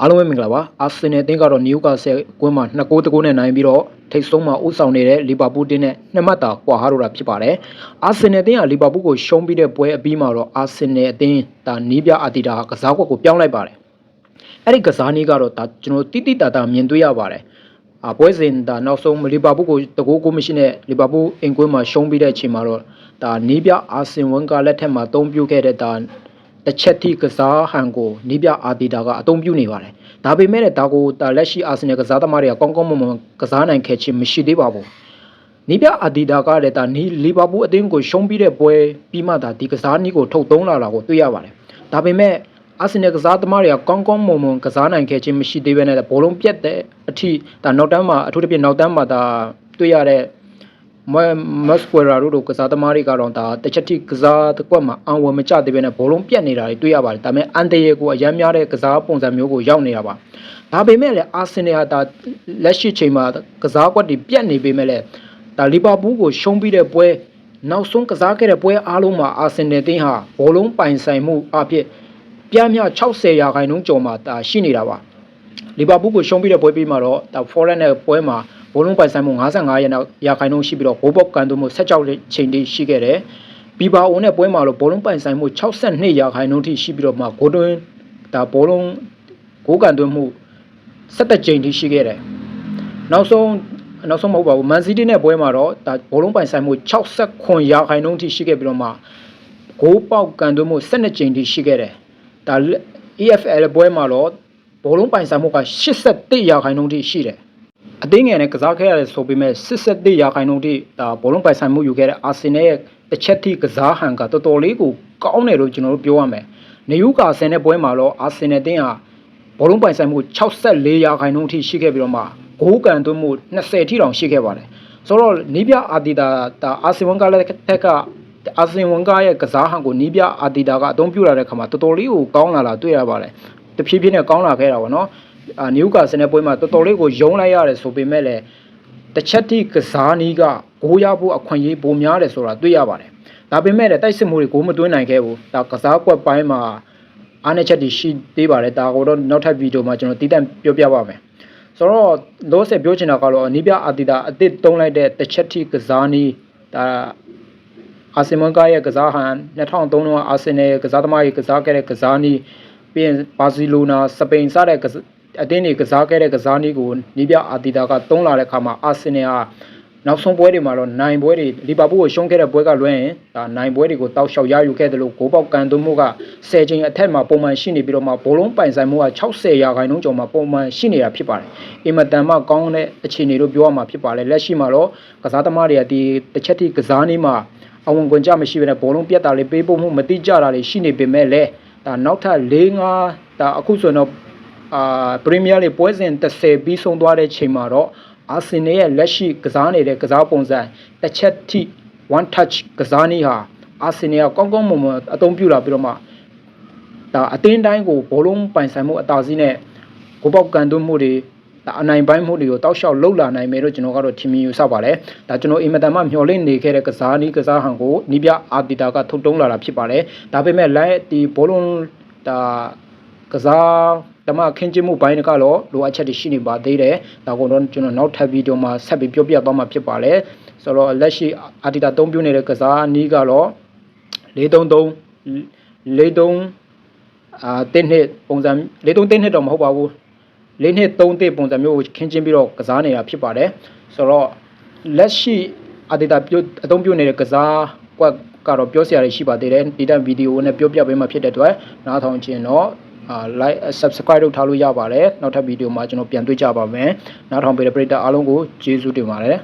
အားလုံးပဲမင်္ဂလာပါအာဆင်နယ်အသင်းကတော့နယူကာဆယ်ကွင်းမှာ2ဂိုးတဂိုးနဲ့နိုင်ပြီးတော့ထိပ်ဆုံးမှာဥဆောင်နေတဲ့လီဗာပူးတင်းနဲ့နှစ်မှတ်တာကွာဟာတော့တာဖြစ်ပါတယ်အာဆင်နယ်အသင်းကလီဗာပူးကိုရှုံးပြီးတဲ့ပွဲအပြီးမှာတော့အာဆင်နယ်အသင်းဒါနီးပြအာတီတာကစားကွက်ကိုပြောင်းလိုက်ပါတယ်အဲ့ဒီကစားနည်းကတော့ဒါကျွန်တော်တိတိတတာမြင်တွေ့ရပါတယ်အပွဲစဉ်ဒါနောက်ဆုံးလီဗာပူးကိုတကိုးကိုမရှိနဲ့လီဗာပူးအင်ကွင်းမှာရှုံးပြီးတဲ့အချိန်မှာတော့ဒါနီးပြအာဆင်ဝန်ကလက်ထက်မှာအသုံးပြုခဲ့တဲ့ဒါ တစ်ချက်ထိကစားဟန်ကိုနီးပြအာတီတာကအသုံးပြုနေပါတယ်ဒါပေမဲ့လည်းဒါကိုဒါလက်ရှိအာဆင်နယ်ကစားသမားတွေကကောင်းကောင်းမွန်မွန်ကစားနိုင်ခဲ့ခြင်းမရှိသေးပါဘူးနီးပြအာတီတာကလည်းဒါနီးလီဗာပူးအသင်းကိုရှုံးပြီးတဲ့ပွဲပြီးမှဒါဒီကစားနည်းကိုထုတ်သုံးလာတာကိုတွေ့ရပါတယ်ဒါပေမဲ့အာဆင်နယ်ကစားသမားတွေကကောင်းကောင်းမွန်မွန်ကစားနိုင်ခဲ့ခြင်းမရှိသေးဘဲနဲ့ဘောလုံးပြတ်တဲ့အထိဒါနောက်တန်းမှာအထူးသဖြင့်နောက်တန်းမှာဒါတွေ့ရတဲ့ မမက်စကွယ်ရာတို့ကစားသမားတွေကတော့ဒါတစ်ချက်ထိကစားတစ်ကွက်မှာအံဝင်မကျသေးဘဲနဲ့ဘောလုံးပြတ်နေတာတွေတွေ့ရပါတယ်ဒါပေမဲ့အန်တရေကိုအရန်များတဲ့ကစားပုံစံမျိုးကိုရောက်နေတာပါဒါပေမဲ့လည်းအာဆင်နယ်ဟာဒါလက်ရှိချိန်မှာကစားကွက်တွေပြတ်နေပေမဲ့လည်းဒါလီဗာပူးကိုရှုံးပြီးတဲ့ပွဲနောက်ဆုံးကစားခဲ့တဲ့ပွဲအားလုံးမှာအာဆင်နယ်တင်းဟာဘောလုံးပိုင်ဆိုင်မှုအဖြစ်ပြင်းပြ60ရာခိုင်နှုန်းကျော်မှာဒါရှိနေတာပါလီဗာပူးကိုရှုံးပြီးတဲ့ပွဲပြီးမှာတော့ဒါဖော်ရက်နဲ့ပွဲမှာ ဘိုးလုံးပိုင်ဆိုင်မှု55ရာနောက်ရာခိုင်နှုန်းရှိပြီးတော့ဘိုးဘော့ကန်တူမှု16ချိန်တိရှိခဲ့တယ်။ဘီဘာအိုနဲ့ပွဲမှာတော့ဘောလုံးပိုင်ဆိုင်မှု62ရာခိုင်နှုန်းထိရှိပြီးတော့မှဂိုးတွင်းဒါဘောလုံးဂိုးကန်တွင်းမှု17ချိန်ထိရှိခဲ့တယ်။နောက်ဆုံးနောက်ဆုံးမဟုတ်ပါဘူးမန်စီးတီးနဲ့ပွဲမှာတော့ဒါဘောလုံးပိုင်ဆိုင်မှု69ရာခိုင်နှုန်းထိရှိခဲ့ပြီးတော့မှဂိုးပေါက်ကန်တွင်းမှု12ချိန်ထိရှိခဲ့တယ်။ဒါ EFL ပွဲမှာတော့ဘောလုံးပိုင်ဆိုင်မှုက81ရာခိုင်နှုန်းထိရှိတယ်။ အသင်းငယ်နဲ့ကစားခဲ့ရတယ်ဆိုပေမဲ့81ရာခိုင်နှုန်းထိဒါဘောလုံးပိုင်ဆိုင်မှုယူခဲ့တဲ့အာဆင်နယ်ရဲ့တစ်ချက်ထိကစားဟန်ကတော်တော်လေးကိုကောင်းတယ်လို့ကျွန်တော်တို့ပြောရမယ်။နေယူကာဆယ်နဲ့ပွဲမှာတော့အာဆင်နယ်တင်းဟာဘောလုံးပိုင်ဆိုင်မှု64ရာခိုင်နှုန်းထိရှိခဲ့ပြီးတော့မှဂိုးကန်သွင်းမှု20ထိတောင်ရှိခဲ့ပါတယ်။ဆိုတော့နီးပြအာတီတာဒါအာဆင်ဝန်ကလည်းထက်ကအာဆင်ဝန်ကရဲ့ကစားဟန်ကိုနီးပြအာတီတာကအသုံးပြုလာတဲ့ခါမှာတော်တော်လေးကိုကောင်းလာတာတွေ့ရပါတယ်။တဖြည်းဖြည်းနဲ့ကောင်းလာခဲ့တာပေါ့နော် အာနယူကာဆယ်နဲ့ပွဲမှာတော်တော်လေးကိုယုံလိုက်ရတယ်ဆိုပေမဲ့လည်းတစ်ချက်တိကစားနီးကဂိုးရဖို့အခွင့်အရေးပိုများတယ်ဆိုတာတွေ့ရပါတယ်ဒါပေမဲ့လည်းတိုက်စစ်မှုတွေဂိုးမသွင်းနိုင်ခဲ့ဘူးဒါကစားကွက်ပိုင်းမှာအားနည်းချက်တွေရှိသေးပါတယ်ဒါကိုတော့နောက်ထပ်ဗီဒီယိုမှာကျွန်တော်တည်တံ့ပြောပြပါမယ်ဆိုတော့လောဆယ်ပြောချင်တာကတော့အနီးပြအာတီတာအစ်စ်တုံးလိုက်တဲ့တစ်ချက်တိကစားနီးဒါအာဆင်မန်ကာရဲ့ကစားဟန်2003တုန်းကအာဆင်နယ်ကစားသမားကြီးကစားခဲ့တဲ့ကစားနီးပြီးရင်ဘာစီလိုနာစပိန်စတဲ့ အသင်းတွေကစားခဲ့တဲ့ကစားနည်းကိုနီးပြအာတီတာကတုံးလာတဲ့အခါမှာအာဆင်နယ်ဟာနောက်ဆုံးပွဲတွေမှာတော့နိုင်ပွဲတွေလီဗာပူးကိုရှုံးခဲ့တဲ့ပွဲကလွှဲရင်ဒါနိုင်ပွဲတွေကိုတောက်လျှောက်ရယူခဲ့တယ်လို့ဂိုးပေါက်ကန်သွင်းမှုက10ချိန်အထက်မှာပုံမှန်ရှိနေပြီးတော့မှဘောလုံးပိုင်ဆိုင်မှုက60ရာခိုင်နှုန်းကျော်မှာပုံမှန်ရှိနေတာဖြစ်ပါတယ်။အင်မတန်မှကောင်းတဲ့အခြေအနေလို့ပြောရမှာဖြစ်ပါတယ်။လက်ရှိမှာတော့ကစားသမားတွေကဒီတစ်ချက်ထိကစားနည်းမှာအဝန်ကွန်ကြမရှိဘဲနဲ့ဘောလုံးပြတ်တာလေးပေးဖို့မှုမတိကြတာတွေရှိနေပေမဲ့လည်းဒါနောက်ထပ်၄၅ဒါအခုဆိုရင်တော့ အာပရီးမီးယားလိပွဲစဉ်30ပြီးဆုံးသွားတဲ့ချိန်မှာတော့အာဆင်နယ်ရဲ့လက်ရှိကစားနေတဲ့ကစားပုံစံတစ်ချက်ထိ one touch ကစားနည်းဟာအာဆင်နယ်ကကောင်းကောင်းမွန်မွန်အသုံးပြုလာပြီးတော့မှဒါအတင်းတိုင်းကိုဘောလုံးပိုင်ဆိုင်မှုအသာစီးနဲ့ဂိုးပေါက်ကန်သွင်းမှုတွေဒါအနိုင်ပိုင်းမှုတွေကိုတောက်လျှောက်လှုပ်လာနိုင်မယ်လို့ကျွန်တော်ကတော့ထင်မြင်ယူဆပါတယ်။ဒါကျွန်တော်အင်မတန်မှမျှော်လင့်နေခဲ့တဲ့ကစားနည်းကစားဟန်ကိုနီးပြအာတီတာကထုတ်တုံးလာတာဖြစ်ပါတယ်။ဒါပေမဲ့ line ဒီဘောလုံးဒါ ကစားဓမ္မခင်းကျင်းမှုဘိုင်းကတော့လိုအပ်ချက်တွေရှိနေပါသေးတယ်။ဒါကတော့ကျွန်တော်နောက်ထပ်ဗီဒီယိုမှာဆက်ပြီးပြောပြသွားမှာဖြစ်ပါတယ်။ဆိုတော့လက်ရှိအာတီတာအသုံးပြုနေတဲ့ကစားနည်းကတော့433 43အာတင်းနှစ်ပုံစံ43တင်းနှစ်တော့မဟုတ်ပါဘူး။၄နှစ်3တစ်ပုံစံမျိုးကိုခင်းကျင်းပြီးတော့ကစားနေတာဖြစ်ပါတယ်။ဆိုတော့လက်ရှိအာတီတာပြုအသုံးပြုနေတဲ့ကစားကွက်ကတော့ပြောစရာတွေရှိပါသေးတယ်ဒီတန်ဗီဒီယိုနဲ့ပြောပြပေးမှဖြစ်တဲ့အတွက်နားထောင်ခြင်းတော့ အာ like subscribe လုပ်ထားလို့ရပါတယ်နောက်ထပ်ဗီဒီယိုမှာကျွန်တော်ပြန်တွေ့ကြပါမယ်နားထောင်ပေးတဲ့ပရိသတ်အားလုံးကိုကျေးဇူးတင်ပါတယ်